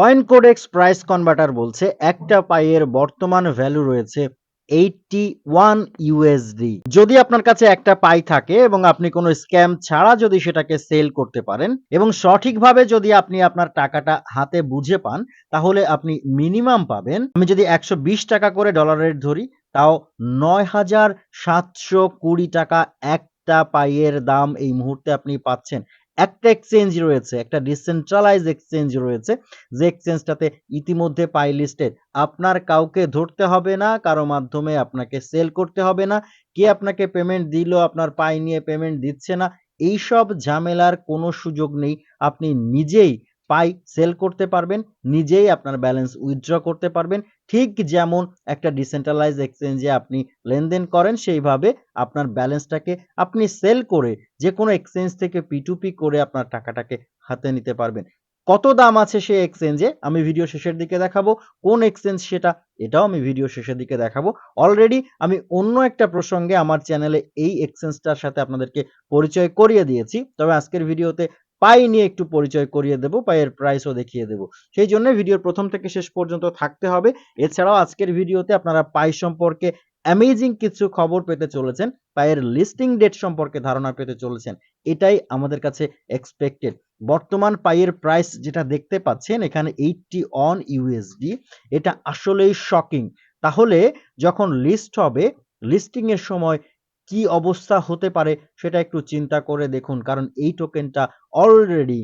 Coin codex price converter বলছে, একটা পাইয়ের বর্তমান ভ্যালু রয়েছে এইটটি ওয়ান ইউএসডি যদি আপনার কাছে একটা পাই থাকে এবং আপনি কোনো স্ক্যাম ছাড়া যদি সেটাকে সেল করতে পারেন এবং সঠিকভাবে যদি আপনি আপনার টাকাটা হাতে বুঝে পান, তাহলে আপনি মিনিমাম পাবেন। আমি যদি একশো বিশ টাকা করে ডলার রেট ধরি, তাও নয় হাজার সাতশো কুড়ি টাকা একটা পাইয়ের দাম এই মুহূর্তে আপনি পাচ্ছেন একটা এক্সচেঞ্জ রয়েছে, একটা ডিসেন্ট্রালাইজ এক্সচেঞ্জ রয়েছে, যে এক্সচেঞ্জটাতে ইতিমধ্যে পাই লিস্টেড আপনার কাউকে ধরতে হবে না, কারও মাধ্যমে আপনাকে সেল করতে হবে না, কে আপনাকে পেমেন্ট দিল, আপনার পাই নিয়ে পেমেন্ট দিচ্ছে না, এইসব ঝামেলার কোনো সুযোগ নেই। আপনি নিজেই পাই সেল করতে পারবেন, নিজেই আপনার ব্যালেন্স উইথড্র করতে পারবেন। ঠিক যেমন একটা ডিসেন্ট্রালাইজ এক্সচেঞ্জে আপনি লেনদেন করেন, সেইভাবে আপনার ব্যালেন্সটাকে আপনি সেল করে যে কোনো এক্সচেঞ্জ থেকে পিটুপি করে আপনার টাকাটাকে হাতে নিতে পারবেন। কত দাম আছে সেই এক্সচেঞ্জে আমি ভিডিও শেষের দিকে দেখাবো। কোন এক্সচেঞ্জ সেটা, এটাও আমি ভিডিও শেষের দিকে দেখাবো। অলরেডি আমি অন্য একটা প্রসঙ্গে আমার চ্যানেলে এই এক্সচেঞ্জটার সাথে আপনাদেরকে পরিচয় করিয়ে দিয়েছি। তবে আজকের ভিডিওতে পাই নিয়ে একটু পরিচয় করিয়ে দেবো, পাইয়ের প্রাইসও দেখিয়ে দেবো। সেই জন্য ভিডিওর প্রথম থেকে শেষ পর্যন্ত থাকতে হবে। এছাড়াও আজকের ভিডিওতে আপনারা পাই সম্পর্কে অ্যামেজিং কিছু খবর পেতে চলেছেন পায়ের লিস্টিং ডেট সম্পর্কে ধারণা পেতে চলেছেন, এটাই আমাদের কাছে এক্সপেক্টেড বর্তমান পাইয়ের প্রাইস যেটা দেখতে পাচ্ছেন, এখানে এইটটি অন ইউএসডি এটা আসলেই শকিং তাহলে যখন লিস্ট হবে লিস্টিং এর সময় কি অবস্থা হতে পারে সেটা একটু চিন্তা করে দেখুন। কারণ এই টোকেনটা অলরেডি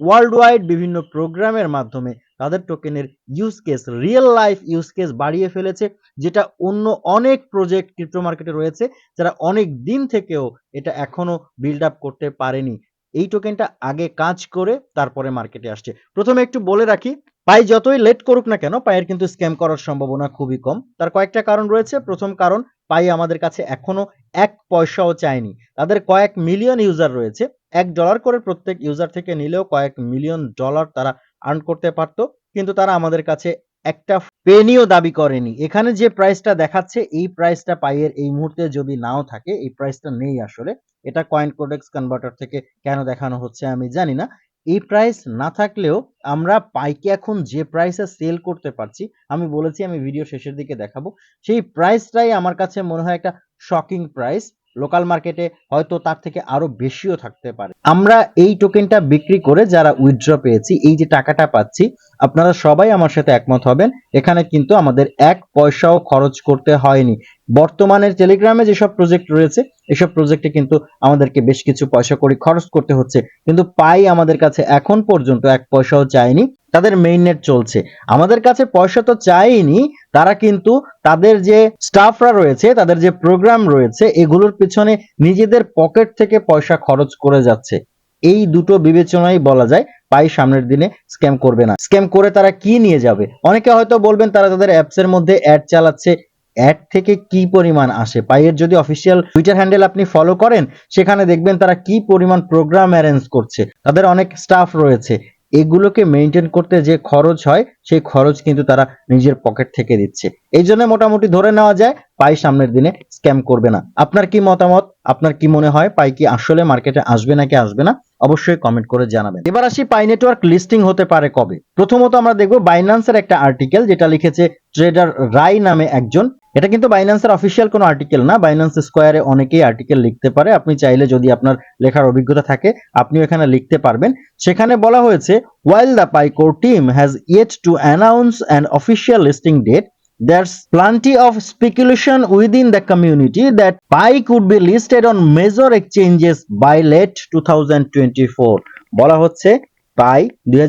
ওয়ার্ল্ড ওয়াইড বিভিন্ন প্রোগ্রামের মাধ্যমে তাদের টোকেনের use case real life use case বাড়িয়ে ফেলেছে, যেটা অন্য অনেক প্রজেক্ট ক্রিপ্টো মার্কেটে রয়েছে, যারা অনেক দিন থেকেও এটা এখনও বিল্ড আপ করতে পারেনি। এই টোকেনটা আগে কাজ করে তারপরে মার্কেটে আসছে। প্রথমে একটু বলে রাখি, পাই যতই লেট করুক না কেন পায়ের কিন্তু স্ক্যাম করার সম্ভাবনা খুবই কম। তার কয়েকটা কারণ রয়েছে। প্রথম কারণ পাই আমাদের কাছে এখনও এক পয়সাও চায়নি তাদের কয়েক মিলিয়ন ইউজার রয়েছে। এক ডলার করে প্রত্যেক ইউজার থেকে নিলেও কয়েক মিলিয়ন ডলার তারা আর্ন করতে পারতো। কিন্তু তারা আমাদের কাছে একটা পেনিও দাবি করেনি। এখানে যে প্রাইসটা দেখাচ্ছে, এই প্রাইসটা পাইয়ের এই মুহূর্তে যদি নাও থাকে, এই প্রাইসটা নেই আসলে, এটা কয়েন কোডেক্স কনভার্টার থেকে কেন দেখানো হচ্ছে আমি জানি না। এই প্রাইস না থাকলেও আমরা পাইকে এখন যে প্রাইসে সেল করতে পারছি, আমি বলেছি, আমি ভিডিও শেষের দিকে দেখাবো, সেই প্রাইসটাই আমার কাছে মনে হয় একটা শকিং প্রাইস লোকাল মার্কেটে হয়তো তার থেকে আরও বেশিও থাকতে পারে। আমরা এই টোকেনটা বিক্রি করে যারা উইথড্র পেয়েছি, এই যে টাকাটা পাচ্ছি, আপনারা সবাই আমার সাথে একমত হবেন। এখানে কিন্তু আমাদের এক পয়সাও খরচ করতে হয়নি। বর্তমানের টেলিগ্রামে যেসব প্রজেক্ট রয়েছে, এসব প্রজেক্টে কিন্তু আমাদেরকে বেশ কিছু পয়সা করে খরচ করতে হচ্ছে। কিন্তু পাই আমাদের কাছে এখন পর্যন্ত এক পয়সাও চায়নি, তাদের মেইন নেট চলছে। আমাদের কাছে পয়সা তো চাইনি তারা কিন্তু তাদের যে স্টাফরা রয়েছে, তাদের যে প্রোগ্রাম রয়েছে, এগুলোর পিছনে নিজেদের পকেট থেকে পয়সা খরচ করে যাচ্ছে। এই দুটো বিবেচনাই বলা যায়, পাই সামনের দিনে স্ক্যাম করবে না। স্ক্যাম করে তারা কি নিয়ে যাবে? অনেকে হয়তো বলবেন তারা তাদের অ্যাপস এর মধ্যে অ্যাড চালাচ্ছে। অ্যাড থেকে কি পরিমাণ আসে? পাইয়ের যদি অফিসিয়াল টুইটার হ্যান্ডেল আপনি ফলো করেন, সেখানে দেখবেন তারা কি পরিমাণ প্রোগ্রাম অ্যারেঞ্জ করছে। তাদের অনেক স্টাফ রয়েছে। এগুলোকে মেনটেন করতে যে খরচ হয়, সেই খরচ কিন্তু তারা নিজের পকেট থেকে দিচ্ছে। এই জন্য মোটামুটি ধরে নেওয়া যায়, পাই সামনের দিনে স্ক্যাম করবে না। আপনার কি মতামত? আপনার কি মনে হয়? পাই কি আসলে মার্কেটে আসবে নাকি আসবে না? অবশ্যই কমেন্ট করে জানাবেন। এবার আসি পাই নেটওয়ার্ক লিস্টিং হতে পারে কবে? প্রথমত আমরা দেখব বাইন্যান্সের একটা আর্টিকেল যেটা লিখেছে ট্রেডার রাই নামে একজন। এটা কিন্তু বাইন্যান্সের অফিসিয়াল কোনো আর্টিকেল না বাইন্যান্স স্কোয়ারে অনেকেই আর্টিকেল লিখতে পারে। আপনি চাইলে যদি আপনার লেখার অভিজ্ঞতা থাকে, আপনিও এখানে লিখতে পারবেন। সেখানে বলা হয়েছে while the Pi Core team has yet to announce an official listing date there's plenty of speculation within the community that pi could be listed on major exchanges by late 2024 বলা হচ্ছে পাই দুই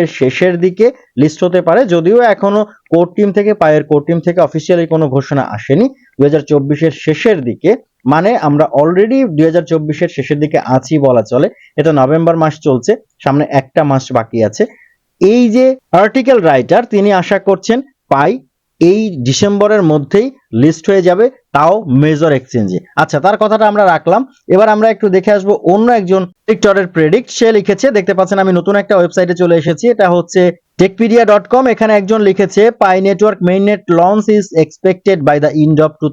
এর শেষের দিকে লিস্ট হতে পারে, যদিও এখনও কোর টিম থেকে পায়ের কোর টিম থেকে অফিসিয়ালি কোনো ঘোষণা আসেনি দুই এর শেষের দিকে। মানে আমরা অলরেডি দুই এর শেষের দিকে আছি বলা চলে। এটা নভেম্বর মাস চলছে, সামনে একটা মাস বাকি আছে। এই যে আর্টিকেল রাইটার তিনি আশা করছেন পাই এই ডিসেম্বরের মধ্যেই লিস্ট হয়ে যাবে তাও মেজর এক্সচেঞ্জে আচ্ছা তার কথাটা আমরা রাখলাম। এবার আমরা একটু দেখে আসব অন্য একজন প্রেডিক্ট সে লিখেছে, দেখতে পাচ্ছেন আমি নতুন একটা ওয়েবসাইটে চলে এসেছি। এটা হচ্ছে টেকপিডিয়া ডট কম এখানে একজন লিখেছে Pi network main net launch is expected by the end of two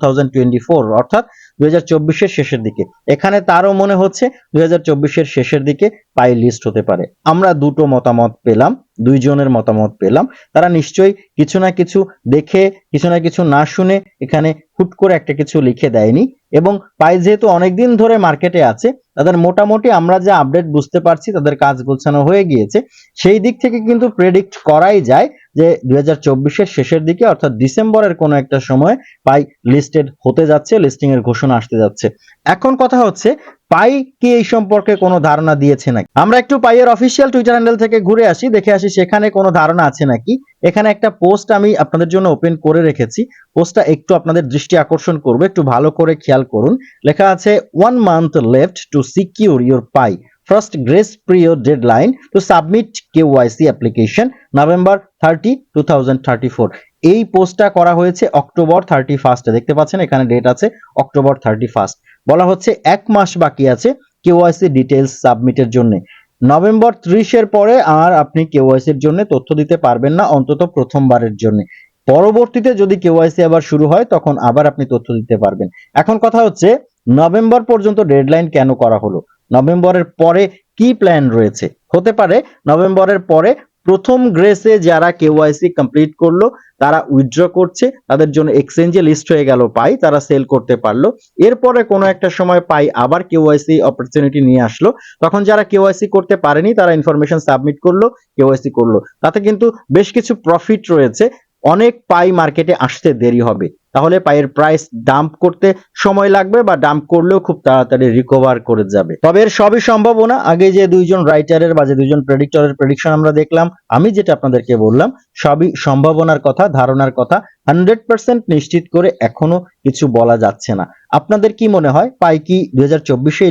অর্থাৎ দুই হাজার চব্বিশের শেষের দিকে। এখানে তারও মনে হচ্ছে দুই চব্বিশের শেষের দিকে পাই লিস্ট হতে পারে। আমরা দুটো মতামত পেলাম, দুইজনের মতামত পেলাম। তারা নিশ্চয়ই কিছু না কিছু দেখে, কিছু না কিছু না শুনে এখানে হুট করে একটা কিছু লিখে দেয়নি। এবং পাই যেহেতু অনেকদিন ধরে মার্কেটে আছে তাদের মোটামুটি আমরা যে আপডেট বুঝতে পারছি, তাদের কাজ গোছানো হয়ে গিয়েছে। সেই দিক থেকে কিন্তু প্রেডিক্ট করাই যায় যে দুই হাজার শেষের দিকে, অর্থাৎ ডিসেম্বরের কোনো একটা সময় পাই লিস্টেড হতে যাচ্ছে লিস্টিং এর ঘোষণা আসতে যাচ্ছে। এখন কথা হচ্ছে, পাই কি এই সম্পর্কে কোনো ধারণা দিয়েছে নাকি? আমরা একটু পাইয়ের অফিসিয়াল টুইটার হ্যান্ডেল থেকে ঘুরে আসি, দেখে আসি সেখানে কোনো ধারণা আছে নাকি? এখানে একটা পোস্ট আমি আপনাদের জন্য ওপেন করে রেখেছি। পোস্টটা একটু আপনাদের দৃষ্টি আকর্ষণ করবে, একটু ভালো করে খেয়াল করুন। লেখা আছে one month left to first grace period deadline to submit KYC application November thirty two thousand thirty four এই পোস্টটা করা হয়েছে অক্টোবর থার্টি ফার্স্টে দেখতে পাচ্ছেন, এখানে ডেট আছে অক্টোবর থার্টি ফার্স্ট বলা হচ্ছে এক মাস বাকি আছে কেওয়াইসি ডিটেলস সাবমিটের জন্য। নভেম্বর ত্রিশের পরে আর আপনি কেওয়াইসির জন্য তথ্য দিতে পারবেন না, অন্তত প্রথমবারের জন্য। পরবর্তীতে যদি কেওয়াইসি আবার শুরু হয়, তখন আবার আপনি তথ্য দিতে পারবেন। এখন কথা হচ্ছে নভেম্বর পর্যন্ত ডেডলাইন কেন করা হলো? নভেম্বরের পরে কি প্ল্যান রয়েছে? হতে পারে নভেম্বরের পরে প্রথম গ্রেসে যারা কেওয়াইসি কমপ্লিট করল, তারা উইথড্র করছে, তাদের জন্য এক্সচেঞ্জে লিস্ট হয়ে গেল পাই, তারা সেল করতে পারল। এরপরে কোনো একটা সময় পাই আবার কেওয়াইসি অপরচুনিটি নিয়ে আসলো। তখন যারা কেওয়াইসি করতে পারেনি, তারা ইনফরমেশন সাবমিট করল কেওয়াইসি করল। তাতে কিন্তু বেশ কিছু প্রফিট রয়েছে। অনেক পাই মার্কেটে আসতে দেরি হবে। তাহলে পায়ের প্রাইস ডাম্প করতে সময় লাগবে বা ডাম্প করলেও খুব তাড়াতাড়ি রিকভার করে যাবে। তবে এর সবই সম্ভাবনা, আগে যে দুইজন রাইটারের বা যে দুইজন প্রেডিক্টরের প্রেডিকশন আমরা দেখলাম, আমি যেটা আপনাদেরকে বললাম, সবই সম্ভাবনার কথা, ধারণার কথা হান্ড্রেড পার্সেন্ট নিশ্চিত করে এখনও কিছু বলা যাচ্ছে না। আপনাদের কি মনে হয়, পাই কি দুই হাজার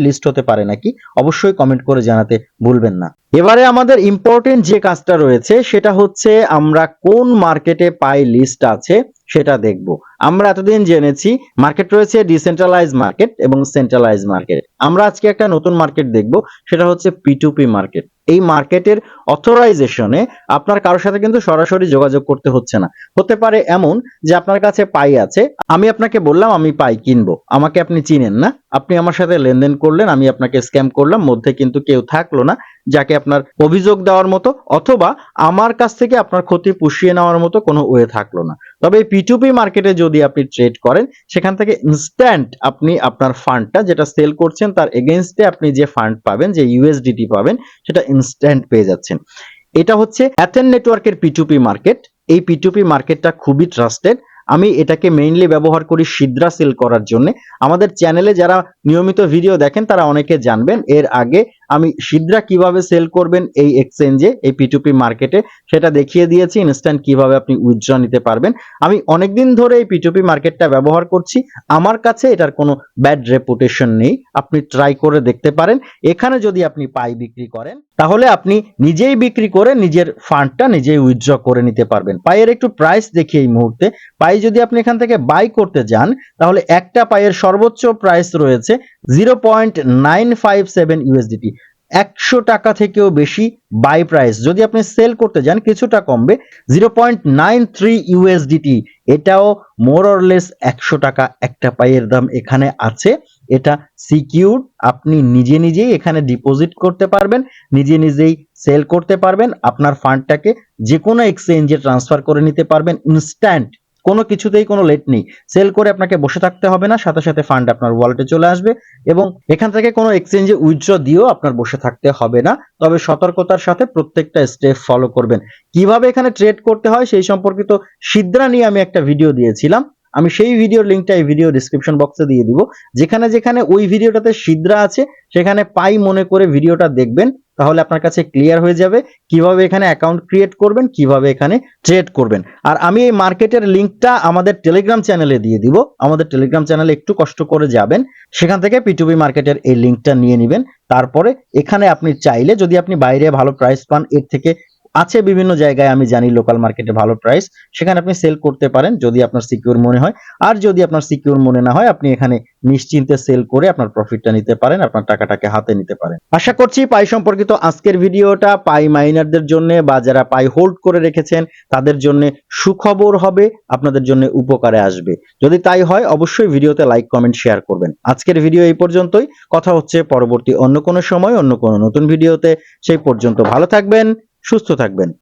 লিস্ট হতে পারে নাকি? অবশ্যই কমেন্ট করে জানাতে ভুলবেন না। এবারে আমাদের ইম্পর্টেন্ট যে কাজটা রয়েছে, সেটা হচ্ছে আমরা কোন মার্কেটে পাই লিস্ট আছে, সেটা দেখব। আমরা এতদিন জেনেছি মার্কেট রয়েছে ডিসেন্ট্রালাইজ মার্কেট এবং সেন্ট্রালাইজ মার্কেট আমরা আজকে একটা নতুন মার্কেট দেখব, সেটা হচ্ছে পি মার্কেট এই মার্কেটের অথরাইজেশনে আপনার কারোর সাথে কিন্তু সরাসরি যোগাযোগ করতে হচ্ছে না। হতে পারে এমন যে আপনার কাছে পাই আছে, আমি আপনাকে বললাম আমি পাই কিনবো। আমাকে আপনি চিনেন না, আপনি আমার সাথে লেনদেন করলেন, আমি আপনাকে স্ক্যাম করলাম, মধ্যে কিন্তু কেউ থাকল না, যাকে আপনার অভিযোগ দেওয়ার মতো অথবা আমার কাছ থেকে আপনার ক্ষতি পুষিয়ে নেওয়ার মতো কোনো ওয়ে থাকল না। তবে এই পিটুপি মার্কেটে যদি আপনি ট্রেড করেন, সেখান থেকে ইনস্ট্যান্ট আপনি আপনার ফান্ডটা যেটা সেল করছেন, তার এগেনস্টে আপনি যে ফান্ড পাবেন, যে ইউএসডিটি পাবেন, সেটা ইনস্ট্যান্ট পেয়ে যাচ্ছেন। এটা হচ্ছে অ্যাথেন নেটওয়ার্কের পিটুপি মার্কেট এই পিটুপি মার্কেটটা খুবই ট্রাস্টেড আমি এটাকে মেইনলি ব্যবহার করি সিদ্রা সেল করার জন্য। আমাদের চ্যানেলে যারা নিয়মিত ভিডিও দেখেন, তারা অনেকে জানবেন। এর আগে আমি সিদ্রা কীভাবে সেল করবেন এই এক্সচেঞ্জে এই পিটুপি মার্কেটে সেটা দেখিয়ে দিয়েছি ইনস্ট্যান্ট কীভাবে আপনি উইথড্র নিতে পারবেন। আমি অনেকদিন ধরে এই পিটুপি মার্কেটটা ব্যবহার করছি, আমার কাছে এটার কোনো ব্যাড রেপুটেশন নেই, আপনি ট্রাই করে দেখতে পারেন। এখানে যদি আপনি পাই বিক্রি করেন, তাহলে আপনি নিজেই বিক্রি করে নিজের ফান্ডটা নিজেই উইথড্র করে নিতে পারবেন। পায়ের একটু প্রাইস দেখি এই মুহূর্তে। পাই যদি আপনি এখান থেকে বাই করতে যান, তাহলে একটা পায়ের সর্বোচ্চ প্রাইস রয়েছে zero point nine five seven USDT একশো টাকা থেকেও বেশি বাই প্রাইস যদি আপনি সেল করতে যান, কিছুটা কমবে। Zero point nine three USDT এটাও মোর অরলেস একশো টাকা একটা পাইয়ের দাম এখানে আছে। এটা সিকিউর আপনি নিজে নিজেই এখানে ডিপোজিট করতে পারবেন, নিজে নিজেই সেল করতে পারবেন। আপনার ফান্ডটাকে যে কোনো এক্সচেঞ্জে ট্রান্সফার করে নিতে পারবেন ইনস্ট্যান্ট কোনো কিছুতেই কোনো লেট নেই। সেল করে আপনাকে বসে থাকতে হবে না, সাথে সাথে ফান্ড আপনার ওয়ালেটে চলে আসবে এবং এখান থেকে কোনো এক্সচেঞ্জে উইথড্র দিয়েও আপনার বসে থাকতে হবে না। তবে সতর্কতার সাথে প্রত্যেকটা স্টেপ ফলো করবেন। কীভাবে এখানে ট্রেড করতে হয় সেই সম্পর্কিত সিদ্রা নিয়ে আমি একটা ভিডিও দিয়েছিলাম। আমি সেই ভিডিওর লিঙ্কটা এই ভিডিও ডিসক্রিপশন বক্সে দিয়ে দিব। যেখানে যেখানে ওই ভিডিওটাতে সিদ্রা আছে, সেখানে পাই মনে করে ভিডিওটা দেখবেন। তাহলে আপনার কাছে ক্লিয়ার হয়ে যাবে কীভাবে এখানে অ্যাকাউন্ট ক্রিয়েট করবেন, কীভাবে এখানে ট্রেড করবেন। আর আমি এই মার্কেটের লিঙ্কটা আমাদের টেলিগ্রাম চ্যানেলে দিয়ে দিব। আমাদের টেলিগ্রাম চ্যানেলে একটু কষ্ট করে যাবেন, সেখান থেকে পিটুবি মার্কেটের এই লিঙ্কটা নিয়ে নেবেন। তারপরে এখানে আপনি চাইলে যদি আপনি বাইরে ভালো প্রাইস পান, এর থেকে আছে বিভিন্ন জায়গায় আমি জানি লোকাল মার্কেটে ভালো প্রাইস সেখানে আপনি সেল করতে পারেন যদি আপনার সিকিউর মনে হয়। আর যদি আপনার সিকিউর মনে না হয়, আপনি এখানে নিশ্চিন্তে সেল করে আপনার প্রফিটটা নিতে পারেন, আপনার টাকাটাকে হাতে নিতে পারেন। আশা করছি পাই সম্পর্কিত আজকের ভিডিওটা পাই মাইনারদের জন্য বা যারা পাই হোল্ড করে রেখেছেন, তাদের জন্য সুখবর হবে, আপনাদের জন্য উপকারে আসবে। যদি তাই হয়, অবশ্যই ভিডিওতে লাইক কমেন্ট শেয়ার করবেন। আজকের ভিডিও এই পর্যন্তই। কথা হচ্ছে পরবর্তী অন্য কোনো সময়, অন্য কোনো নতুন ভিডিওতে। সেই পর্যন্ত ভালো থাকবেন। সুস্থ থাকবেন।